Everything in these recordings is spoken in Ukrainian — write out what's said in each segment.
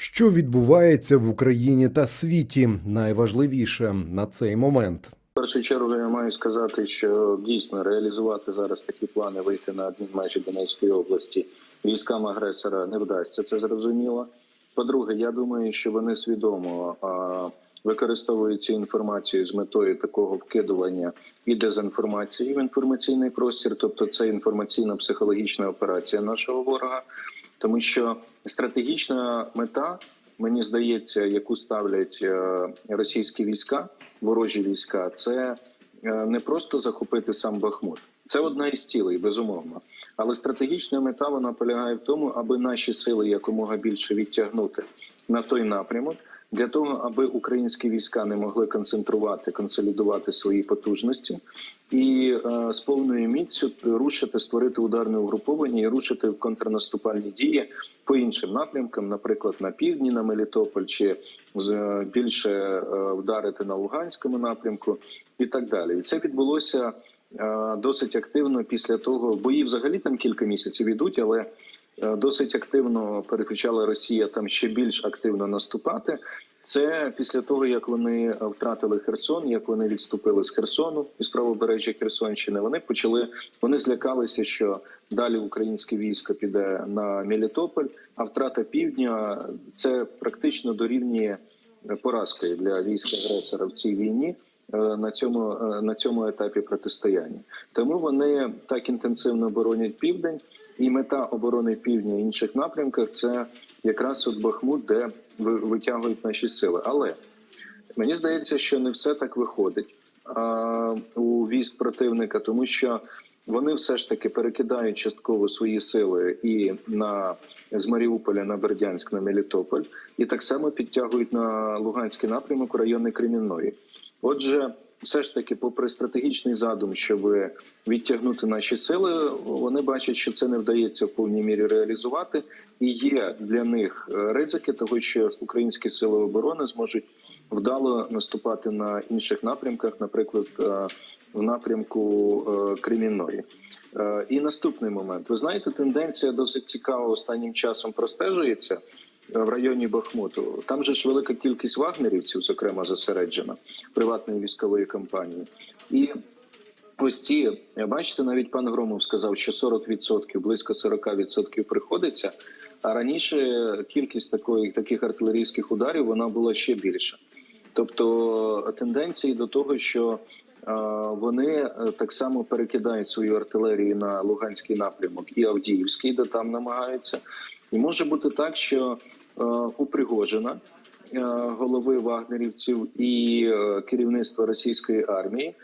Що відбувається в Україні та світі? Найважливіше на цей момент. В першу чергу я маю сказати, що дійсно реалізувати зараз такі плани вийти на адмінмежі Донецької області військам агресора не вдасться. Це зрозуміло. По-друге, я думаю, що вони свідомо використовують цю інформацію з метою такого вкидування і дезінформації в інформаційний простір, тобто це інформаційно-психологічна операція нашого ворога, тому що стратегічна мета. Мені здається, яку ставлять е, російські війська, ворожі війська, це е, не просто захопити сам Бахмут. Це одна із цілей, безумовно. Але стратегічна мета вона полягає в тому, аби наші сили якомога більше відтягнути на той напрямок, для того, аби українські війська не могли концентрувати, консолідувати свої потужності і е, з повною міцю рушити, створити ударне угруповання і рушити в контрнаступальні дії по іншим напрямкам, наприклад, на півдні, на Мелітополь, чи е, більше е, вдарити на Луганському напрямку, і так далі. І це відбулося е, досить активно після того. Бої взагалі там кілька місяців ідуть, але досить активно переключала Росія там ще більш активно наступати. Це після того, як вони втратили Херсон, як вони відступили з Херсону із правобережжя Херсонщини. Вони почали вони злякалися, що далі українське військо піде на Мелітополь, а втрата півдня це практично дорівнює поразкою для військ агресора в цій війні. Е, На цьому е, на цьому етапі протистояння тому вони так інтенсивно оборонять південь, і мета оборони півдня і інших напрямках це якраз от Бахмут, де ви- витягують наші сили. Але мені здається, що не все так виходить а, у військ противника, тому що вони все ж таки перекидають частково свої сили і на з Маріуполя на Бердянськ, на Мелітополь, і так само підтягують на Луганський напрямок у райони Кремінної. Отже, все ж таки, попри стратегічний задум, щоб відтягнути наші сили, вони бачать, що це не вдається в повній мірі реалізувати, і є для них е, ризики того, що українські сили оборони зможуть вдало наступати на інших напрямках, наприклад, е, в напрямку е, Кремінної. І наступний момент. Ви знаєте, тенденція досить цікава останнім часом простежується в районі Бахмуту. Там же ж велика кількість вагнерівців, зокрема, зосереджена приватної військової компанії. І ось ці, бачите, навіть пан Громов сказав, що 40%, близько 40% приходиться. А раніше кількість такої таких артилерійських ударів вона була ще більша. Тобто тенденції до того, що е, вони е, так само перекидають свою артилерію на Луганський напрямок і Авдіївський, де там намагаються. І може бути так, що е, у Пригожина, е, голови вагнерівців і е, керівництва російської армії.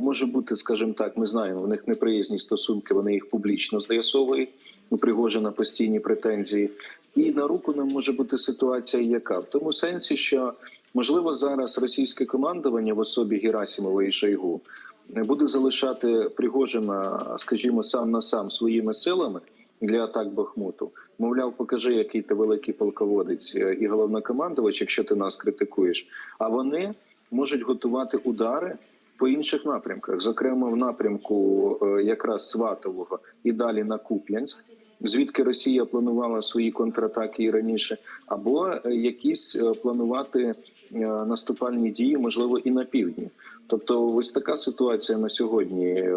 Може бути, скажімо так, ми знаємо, в них неприязні стосунки, вони їх публічно з'ясовують. У Пригожина постійні претензії, і на руку нам може бути ситуація, яка в тому сенсі, що можливо зараз російське командування в особі Герасимова і Шойгу буде залишати Пригожина, скажімо, сам на сам своїми силами для атак Бахмуту. Мовляв, покажи, який ти великий полководець е, і головнокомандувач, якщо ти нас критикуєш. А вони можуть готувати удари по інших напрямках, зокрема в напрямку е, якраз Сватового і далі на Куп'янськ. Звідки Росія планувала свої контратаки і раніше, або е, якісь планувати наступальні дії, можливо, і на півдні. Тобто, ось така ситуація на сьогодні е,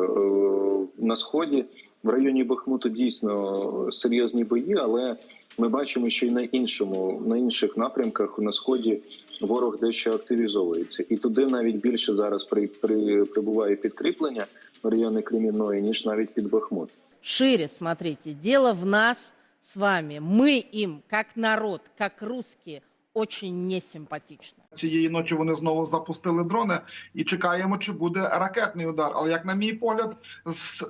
на сході. В районі Бахмуту дійсно серйозні бої, але ми бачимо, що й на іншому, на інших напрямках на сході ворог дещо активізовується, і туди навіть більше зараз при, при прибуває підкріплення в райони Кремінної, ніж навіть під Бахмут. Шире смотрите, дело в нас с вами. Мы им, как народ, как русские, очень несимпатичны. Цієї ночі вони знову запустили дрони і чекаємо, чи буде ракетний удар. Але як на мій погляд,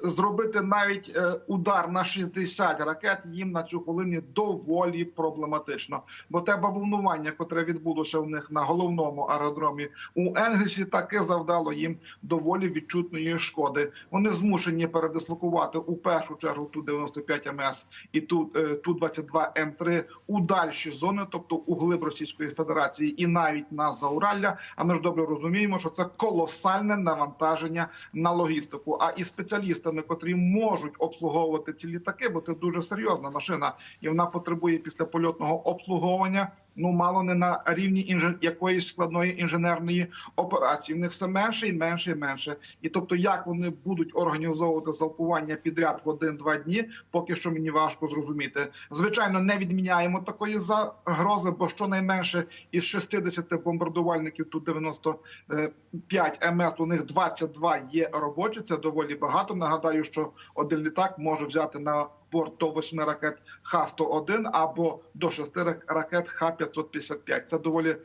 зробити навіть е, удар на 60 ракет їм на цю хвилину доволі проблематично. Бо те бавовнування, котре відбулося в них на головному аеродромі у Енгельсі, таки завдало їм доволі відчутної шкоди. Вони змушені передислокувати у першу чергу ту 95 МС і ту, е, ту 22 М3 у дальші зони, тобто у глиб Російської Федерації, і навіть на Зауралля. А ми ж добре розуміємо, що це колосальне навантаження на логістику. А і спеціалістами, котрі можуть обслуговувати ці літаки, бо це дуже серйозна машина, і вона потребує після польотного обслуговування. Ну мало не на рівні інжен... якоїсь складної інженерної операції. В них все менше і менше і менше. І тобто, як вони будуть організовувати залпування підряд в один-два дні, поки що мені важко зрозуміти. Звичайно, не відміняємо такої загрози, бо щонайменше із 60 бомбардувальників тут 95 МС, у них 22 є робочі. Це доволі багато. Нагадаю, що один літак може взяти на борт до 8 ракет Х-101 або до 6 ракет Х-555. Це доволі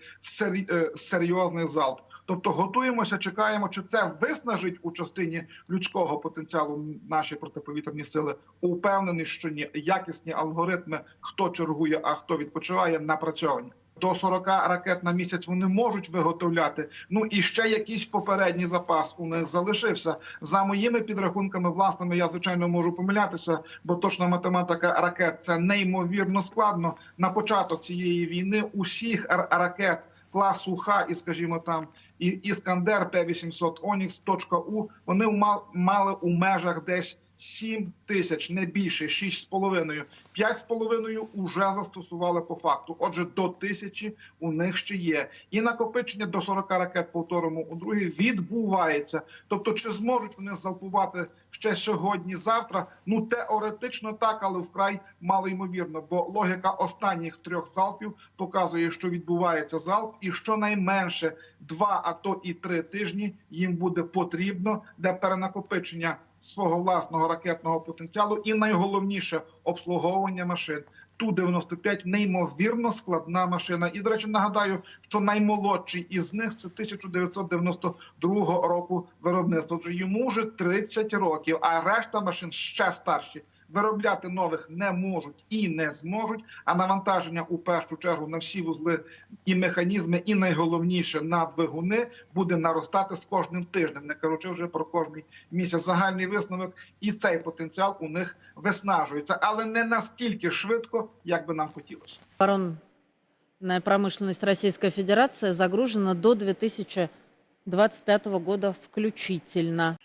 е, серйозний залп. Тобто готуємося, чекаємо, чи це виснажить у частині людського потенціалу наші протиповітряні сили. Упевнений, що ні. Якісні алгоритми, хто чергує, а хто відпочиває, напрацьовані. До 40 ракет на місяць вони можуть виготовляти. Ну і ще якийсь попередній запас у них залишився. За моїми підрахунками власними, я звичайно можу помилятися, бо точна математика ракет це неймовірно складно. На початок цієї війни усіх ракет класу Х і, скажімо, там і Іскандер П-800 Онікс, точка У, вони мал- мали у межах десь 7 тисяч, не більше, 6,5. 5,5 уже застосували по факту. Отже, до тисячі у них ще є. І накопичення до 40 ракет, повторимо, у другій відбувається. Тобто, чи зможуть вони залпувати ще сьогодні, завтра? Ну теоретично так, але вкрай мало ймовірно, бо логіка останніх трьох залпів показує, що відбувається залп, і щонайменше два, а то і три тижні їм буде потрібно для перенакопичення свого власного ракетного потенціалу, і найголовніше обслуговування машин. Ту 95 неймовірно складна машина. І до речі, нагадаю, що наймолодший із них це 1992 року виробництва. Тож йому вже 30 років, а решта машин ще старші. Виробляти нових не можуть і не зможуть. А навантаження у першу чергу на всі вузли і механізми, і найголовніше на двигуни буде наростати з кожним тижнем, не кажучи вже про кожний місяць. Загальний висновок і цей потенціал у них виснажується, але не настільки швидко, як би нам хотілося. Оборонная промышленность Российской Федерации загружена до 2025 года включительно.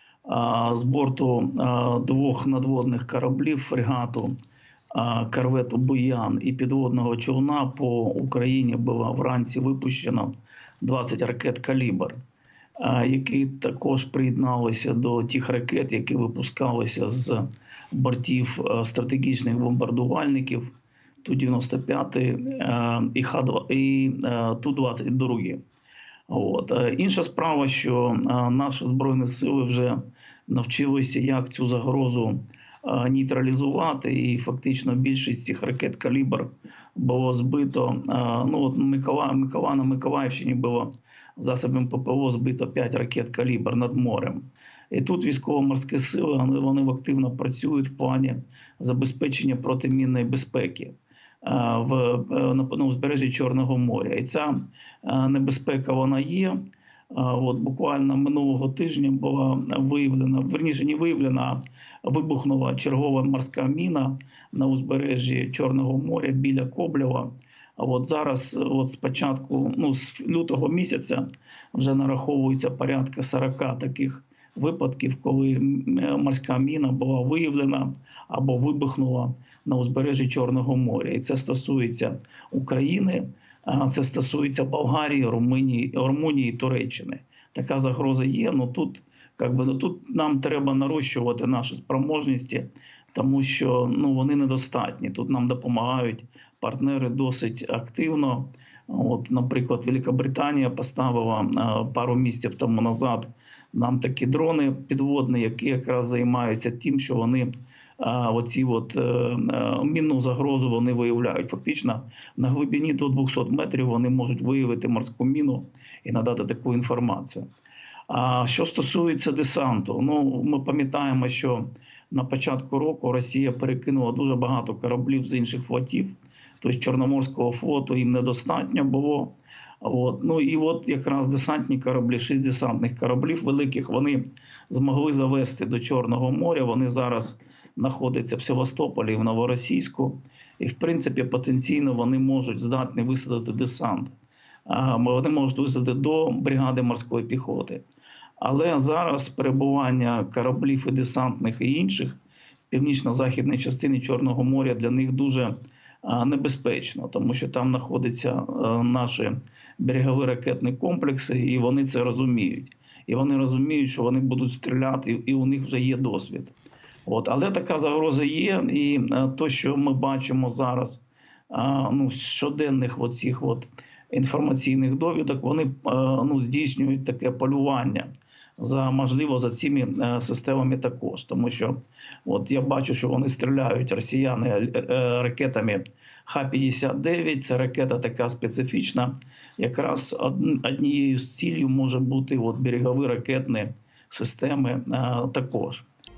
З борту двох надводних кораблів фрегату корвету Буян і підводного човна по Україні було вранці випущено 20 ракет Калібр, які також приєдналися до тих ракет, які випускалися з бортів стратегічних бомбардувальників Ту-95 е, і Х-2 і е, Ту-22. От. Е, Інша справа, що е, наші збройні сили вже навчилися, як цю загрозу е, нейтралізувати, і фактично більшість цих ракет калібр було збито. Ну от Микола, Микола на Миколаївщині було засобом ППО збито 5 ракет калібр над морем. І тут військово-морські сили вони, активно працюють в плані забезпечення протимінної безпеки в е, на узбережжі Чорного моря. І ця е, небезпека вона є. Е, От буквально минулого тижня була виявлена, верніше не виявлена, вибухнула чергова морська міна на узбережжі Чорного моря біля Коблєва. А от зараз, от спочатку, ну з лютого місяця, вже нараховується порядка 40 таких випадків, коли е, морська міна була виявлена або вибухнула на узбережжі Чорного моря. І це стосується України. Це стосується Болгарії, Румунії, Румунії, Туреччини. Така загроза є. Ну тут, как би, ну, тут нам треба нарощувати наші спроможності, тому що ну, вони недостатні. Тут нам допомагають партнери досить активно. От, наприклад, Великобританія поставила пару місяців тому назад нам такі дрони підводні, які якраз займаються тим, що вони а, оці от, е, е, мінну загрозу вони виявляють. Фактично на глибині до 200 метрів вони можуть виявити морську міну і надати таку інформацію. А що стосується десанту, ну ми пам'ятаємо, що на початку року Росія перекинула дуже багато кораблів з інших флотів, тобто Чорноморського флоту їм недостатньо було. От. Ну і от якраз десантні кораблі, шість десантних кораблів великих, вони змогли завести до Чорного моря. Вони зараз знаходяться в Севастополі і в Новоросійську. І, в принципі, потенційно вони можуть здатні висадити десант вони можуть висадити до бригади морської піхоти. Але зараз перебування кораблів і десантних і інших північно-західній частині Чорного моря для них дуже небезпечно, тому що там знаходяться е, наші берегові ракетні комплекси, і вони це розуміють. І вони розуміють, що вони будуть стріляти, і у них вже є досвід. От, але така загроза є, і е, то, що ми бачимо зараз, а, ну, щоденних оцих от інформаційних довідок, вони е, ну, здійснюють таке полювання за можливо за цими е, системами також, тому що от я бачу, що вони стріляють росіяни е, е, ракетами Х-59. Це ракета така специфічна. Якраз од- однією з цілів може бути от берегові ракетні системи е, також.